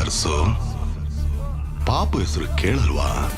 ಸರ್ಸು ಪಾಪು ಹೆಸರು ಕೇಳಲ್ವಾ?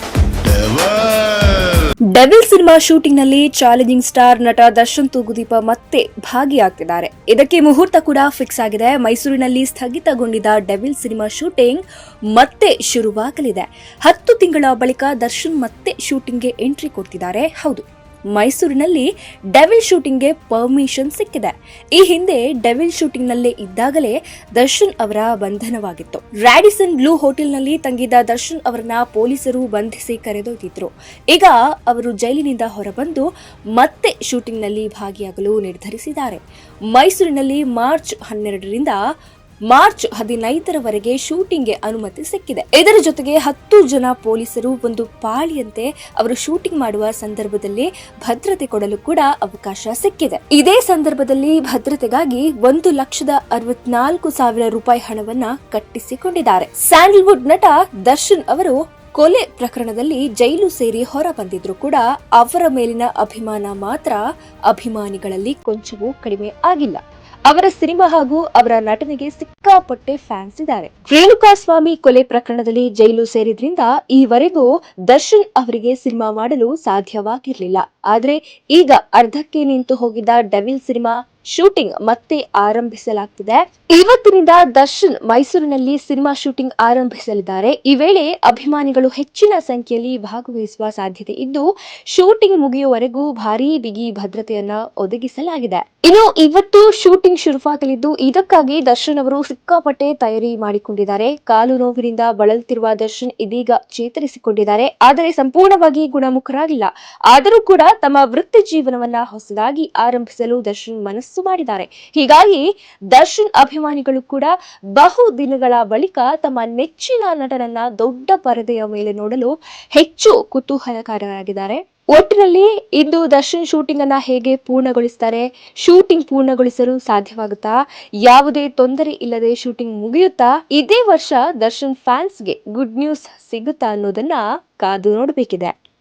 ಡೆವಿಲ್ ಸಿನಿಮಾ ಶೂಟಿಂಗ್ನಲ್ಲಿ ಚಾಲೆಂಜಿಂಗ್ ಸ್ಟಾರ್ ನಟ ದರ್ಶನ್ ತೂಗುದೀಪ ಮತ್ತೆ ಭಾಗಿಯಾಗ್ತಿದ್ದಾರೆ. ಇದಕ್ಕೆ ಮುಹೂರ್ತ ಕೂಡ ಫಿಕ್ಸ್ ಆಗಿದೆ. ಮೈಸೂರಿನಲ್ಲಿ ಸ್ಥಗಿತಗೊಂಡಿದ್ದ ಡೆವಿಲ್ ಸಿನಿಮಾ ಶೂಟಿಂಗ್ ಮತ್ತೆ ಶುರುವಾಗಲಿದೆ. ಹತ್ತು ತಿಂಗಳ ಬಳಿಕ ದರ್ಶನ್ ಮತ್ತೆ ಶೂಟಿಂಗ್ಗೆ ಎಂಟ್ರಿ ಕೊಡ್ತಿದ್ದಾರೆ. ಹೌದು. ಮೈಸೂರಿನಲ್ಲಿ ಡೆವಿಲ್ ಶೂಟಿಂಗ್ಗೆ ಪರ್ಮಿಷನ್ ಸಿಕ್ಕಿದೆ. ಈ ಹಿಂದೆ ಡೆವಿಲ್ ಶೂಟಿಂಗ್ ನಲ್ಲೇ ಇದ್ದಾಗಲೇ ದರ್ಶನ್ ಅವರ ಬಂಧನವಾಗಿತ್ತು. ರ್ಯಾಡಿಸನ್ ಬ್ಲೂ ಹೋಟೆಲ್ನಲ್ಲಿ ತಂಗಿದ್ದ ದರ್ಶನ್ ಅವರನ್ನ ಪೊಲೀಸರು ಬಂಧಿಸಿ ಕರೆದೊಯ್ದಿದ್ರು. ಈಗ ಅವರು ಜೈಲಿನಿಂದ ಹೊರಬಂದು ಮತ್ತೆ ಶೂಟಿಂಗ್ನಲ್ಲಿ ಭಾಗಿಯಾಗಲು ನಿರ್ಧರಿಸಿದ್ದಾರೆ. ಮೈಸೂರಿನಲ್ಲಿ ಮಾರ್ಚ್ ಹನ್ನೆರಡರಿಂದ ಮಾರ್ಚ್ ಹದಿನೈದರವರೆಗೆ ಶೂಟಿಂಗ್ಗೆ ಅನುಮತಿ ಸಿಕ್ಕಿದೆ. ಇದರ ಜೊತೆಗೆ ಹತ್ತು ಜನ ಪೊಲೀಸರು ಒಂದು ಪಾಳಿಯಂತೆ ಅವರು ಶೂಟಿಂಗ್ ಮಾಡುವ ಸಂದರ್ಭದಲ್ಲಿ ಭದ್ರತೆ ಕೊಡಲು ಕೂಡ ಅವಕಾಶ ಸಿಕ್ಕಿದೆ. ಇದೇ ಸಂದರ್ಭದಲ್ಲಿ ಭದ್ರತೆಗಾಗಿ ಒಂದು ಲಕ್ಷದ ಅರವತ್ನಾಲ್ಕು ಸಾವಿರ ರೂಪಾಯಿ ಹಣವನ್ನ ಕಟ್ಟಿಸಿಕೊಂಡಿದ್ದಾರೆ. ಸ್ಯಾಂಡಲ್ವುಡ್ ನಟ ದರ್ಶನ್ ಅವರು ಕೊಲೆ ಪ್ರಕರಣದಲ್ಲಿ ಜೈಲು ಸೇರಿ ಹೊರ ಬಂದಿದ್ರು ಕೂಡ ಅವರ ಮೇಲಿನ ಅಭಿಮಾನ ಮಾತ್ರ ಅಭಿಮಾನಿಗಳಲ್ಲಿ ಕೊಂಚವೂ ಕಡಿಮೆ ಆಗಿಲ್ಲ. ಅವರ ಸಿನಿಮಾ ಹಾಗೂ ಅವರ ನಟನೆಗೆ ಸಿಕ್ಕಾಪಟ್ಟೆ ಫ್ಯಾನ್ಸ್ ಇದ್ದಾರೆ. ರೇಣುಕಾಸ್ವಾಮಿ ಕೊಲೆ ಪ್ರಕರಣದಲ್ಲಿ ಜೈಲು ಸೇರಿದ್ರಿಂದ ಈವರೆಗೂ ದರ್ಶನ್ ಅವರಿಗೆ ಸಿನಿಮಾ ಮಾಡಲು ಸಾಧ್ಯವಾಗಿರಲಿಲ್ಲ. ಆದ್ರೆ ಈಗ ಅರ್ಧಕ್ಕೆ ನಿಂತು ಹೋಗಿದ್ದ ಡೆವಿಲ್ ಸಿನಿಮಾ ಶೂಟಿಂಗ್ ಮತ್ತೆ ಆರಂಭಿಸಲಾಗ್ತಿದೆ. ಇವತ್ತಿನಿಂದ ದರ್ಶನ್ ಮೈಸೂರಿನಲ್ಲಿ ಸಿನಿಮಾ ಶೂಟಿಂಗ್ ಆರಂಭಿಸಲಿದ್ದಾರೆ. ಈ ವೇಳೆ ಅಭಿಮಾನಿಗಳು ಹೆಚ್ಚಿನ ಸಂಖ್ಯೆಯಲ್ಲಿ ಭಾಗವಹಿಸುವ ಸಾಧ್ಯತೆ ಇದ್ದು, ಶೂಟಿಂಗ್ ಮುಗಿಯುವವರೆಗೂ ಭಾರೀ ಬಿಗಿ ಭದ್ರತೆಯನ್ನ ಒದಗಿಸಲಾಗಿದೆ. ಇನ್ನು ಇವತ್ತು ಶೂಟಿಂಗ್ ಶುರುವಾಗಲಿದ್ದು, ಇದಕ್ಕಾಗಿ ದರ್ಶನ್ ಅವರು ಸಿಕ್ಕಾಪಟ್ಟೆ ತಯಾರಿ ಮಾಡಿಕೊಂಡಿದ್ದಾರೆ. ಕಾಲು ನೋವಿನಿಂದ ಬಳಲುತ್ತಿರುವ ದರ್ಶನ್ ಇದೀಗ ಚೇತರಿಸಿಕೊಂಡಿದ್ದಾರೆ. ಆದರೆ ಸಂಪೂರ್ಣವಾಗಿ ಗುಣಮುಖರಾಗಿಲ್ಲ. ಆದರೂ ಕೂಡ ತಮ್ಮ ವೃತ್ತಿ ಜೀವನವನ್ನ ಹೊಸದಾಗಿ ಆರಂಭಿಸಲು ದರ್ಶನ್ ಮನಸ್ಸು ಮಾಡಿದ್ದಾರೆ. ಹೀಗಾಗಿ ದರ್ಶನ್ ಅಭಿಮಾನಿಗಳು ಕೂಡ ಬಹು ದಿನಗಳ ಬಳಿಕ ತಮ್ಮ ನೆಚ್ಚಿನ ನಟನನ್ನ ದೊಡ್ಡ ಪರದೆಯ ಮೇಲೆ ನೋಡಲು ಹೆಚ್ಚು ಕುತೂಹಲಕಾರರಾಗಿದ್ದಾರೆ ಒಟ್ಟಿನಲ್ಲಿ ಇಂದು ದರ್ಶನ್ ಶೂಟಿಂಗ್ ಅನ್ನ ಹೇಗೆ ಪೂರ್ಣಗೊಳಿಸ್ತಾರೆ ಶೂಟಿಂಗ್ ಪೂರ್ಣಗೊಳಿಸಲು ಸಾಧ್ಯವಾಗುತ್ತಾ, ಯಾವುದೇ ತೊಂದರೆ ಇಲ್ಲದೆ ಶೂಟಿಂಗ್ ಮುಗಿಯುತ್ತಾ, ಇದೇ ವರ್ಷ ದರ್ಶನ್ ಫ್ಯಾನ್ಸ್ಗೆ ಗುಡ್ ನ್ಯೂಸ್ ಸಿಗುತ್ತಾ ಅನ್ನೋದನ್ನ ಕಾದು ನೋಡಬೇಕಿದೆ.